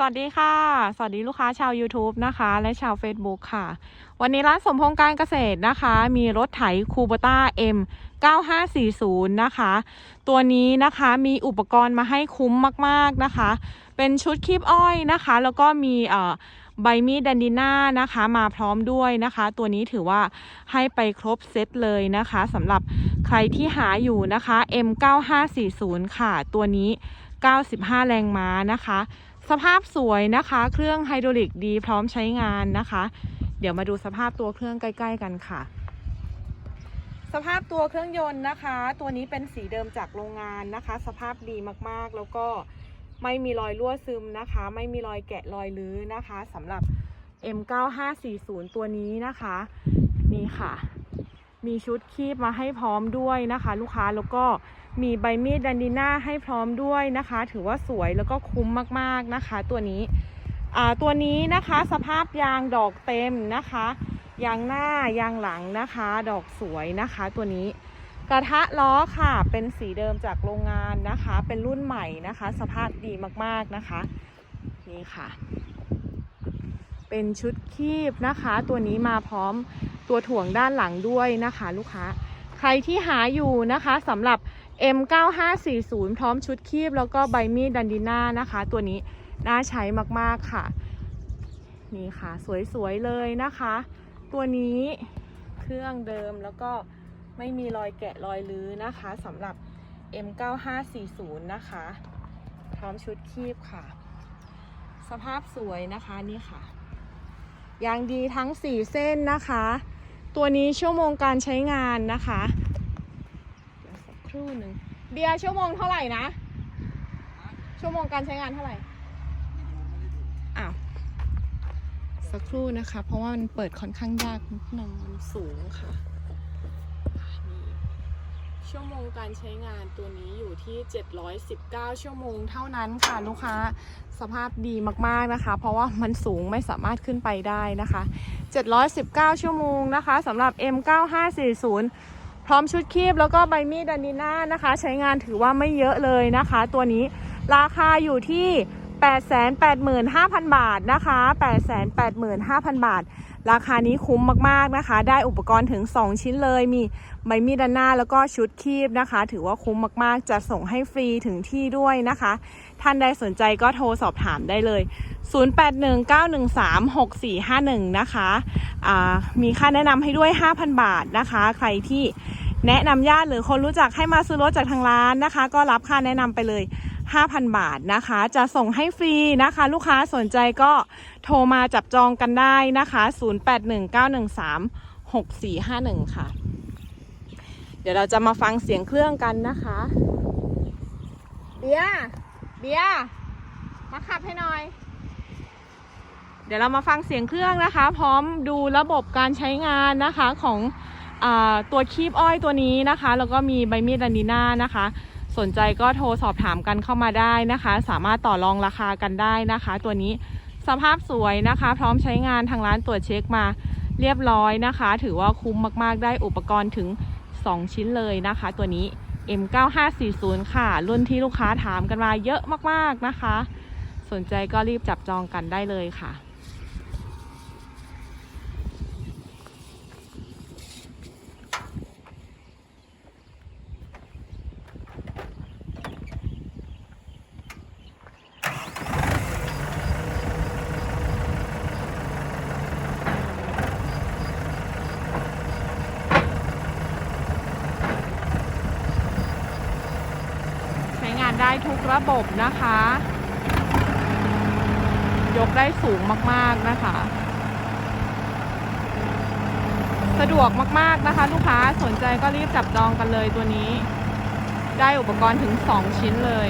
สวัสดีค่ะ สวัสดีลูกค้าชาว YouTube นะคะ และชาว Facebook ค่ะ วันนี้ร้านสมพงษ์การเกษตรนะคะ มีรถไถคูบต้า M 9540 นะคะ ตัวนี้นะคะมีอุปกรณ์มาให้คุ้มมาก ๆนะคะ เป็นชุดคีบอ้อยนะคะ แล้วก็มีเอ่อใบมีดแดนดิน่านะคะมาพร้อมด้วยนะคะ ตัวนี้ถือว่าให้ไปครบเซตเลยนะคะสำหรับใครที่หาอยู่นะคะ M 9540 ค่ะ ตัวนี้ 95 แรงม้านะคะ สภาพสวยนะคะ เครื่องไฮดรอลิกดีพร้อมใช้งานนะคะ เดี๋ยวมาดูสภาพตัวเครื่องใกล้ ๆ กันค่ะ สภาพตัวเครื่องยนต์นะคะ ตัวนี้เป็นสีเดิมจากโรงงานนะคะ สภาพดีมากๆ แล้วก็ไม่มีรอยรั่วซึมนะคะ ไม่มีรอยแกะรอยลื้อนะคะสำหรับ M9540 ตัวนี้นะคะนี่ค่ะ มีชุดคีบมาให้พร้อมด้วยนะคะ ลูกค้าแล้วก็ มีใบมีดดันดิน่าให้พร้อมด้วยนะคะ ถือว่าสวยแล้วก็คุ้มมากๆนะคะ ตัวนี้อ่าตัวนี้นะคะสภาพยางดอกเต็มนะคะ ยางหน้ายางหลังนะคะ ดอกสวยนะคะ ตัวนี้กระทะล้อค่ะ เป็นสีเดิมจากโรงงานนะคะ เป็นรุ่นใหม่นะคะ สภาพดีมากๆนะคะ นี่ค่ะ เป็นชุดคีบนะคะ ตัวนี้มาพร้อมตัวถ่วงด้านหลังด้วยนะคะ ลูกค้า ใครที่หาอยู่นะคะสำหรับ M9540 พร้อมชุดคีบแล้วก็ใบมีดดันดิน่านะคะ ตัวนี้น่าใช้มากๆค่ะ นี่ค่ะ สวยๆเลยนะคะ ตัวนี้เครื่องเดิมแล้วก็ไม่มีรอยแกะรอยลื้อนะคะสำหรับ M9540 นะคะ พร้อมชุดคีบค่ะ สภาพสวยนะคะนี่ค่ะยางดีทั้ง 4 เส้นนะคะ ตัวนี้ชั่วโมงการใช้งานนะคะ ครู่หนึ่งเบียร์ชั่วโมงเท่าไหร่นะ ชั่วโมงการใช้งานเท่าไหร่อ้าวสักครู่นะคะ เพราะว่ามันเปิดค่อนข้างยากนิดนึงมันสูงค่ะนี่ชั่วโมงการใช้งานตัวนี้อยู่ที่ 719 ชั่วโมงเท่านั้นค่ะลูกค้าสภาพดีมากๆนะคะ เพราะว่ามันสูงไม่สามารถขึ้นไปได้นะคะ 719 ชั่วโมงนะคะสำหรับ M9540 พร้อมชุดคีบแล้วก็ใบมีดดันดิน่านะคะ ใช้งานถือว่าไม่เยอะเลยนะคะ ตัวนี้ราคาอยู่ที่ 885,000 บาทนะคะ 885,000 บาท ราคานี้คุ้มมากๆนะคะ ได้อุปกรณ์ถึง 2 ชิ้นเลย มีใบมีดด้านหน้าแล้วก็ชุดคีบนะคะ ถือว่าคุ้มมากๆ จะส่งให้ฟรีถึงที่ด้วยนะคะ ท่านใดสนใจก็โทรสอบถามได้เลย 0819136451 นะคะอ่ามีค่าแนะนำให้ด้วย 5,000 บาทนะคะ ใครที่แนะนำญาติหรือคนรู้จักให้มาซื้อรถจากทางร้านนะคะ ก็รับค่าแนะนำไปเลย 5,000 บาทนะคะ จะส่งให้ฟรีนะคะ ลูกค้าสนใจก็โทรมาจับจองกันได้นะคะ 0819136451 ค่ะ เดี๋ยวเราจะมาฟังเสียงเครื่องกันนะคะ เบียร์เบียร์มาขับให้หน่อย เดี๋ยวเรามาฟังเสียงเครื่องนะคะ พร้อมดูระบบการใช้งานนะคะของอาตัวคีบอ้อยตัวนี้นะคะ แล้วก็มีใบมีดดันดีน่านะคะ สนใจก็โทรสอบถามกันเข้ามาได้นะคะ สามารถต่อรองราคากันได้นะคะ ตัวนี้สภาพสวยนะคะ พร้อมใช้งานทางร้านตรวจเช็คมาเรียบร้อยนะคะ ถือว่าคุ้มมากๆ ได้อุปกรณ์ถึง 2 ชิ้นเลยนะคะ ตัวนี้ M9540 ค่ะ รุ่นที่ลูกค้าถามกันมาเยอะมากๆนะคะ สนใจก็รีบจับจองกันได้เลยค่ะ ได้ทุกระบบนะคะ ยกได้สูงมากๆนะคะ สะดวกมากๆนะคะ ลูกค้าสนใจก็รีบจับจองกันเลยตัวนี้ ได้อุปกรณ์ถึง 2 ชิ้นเลย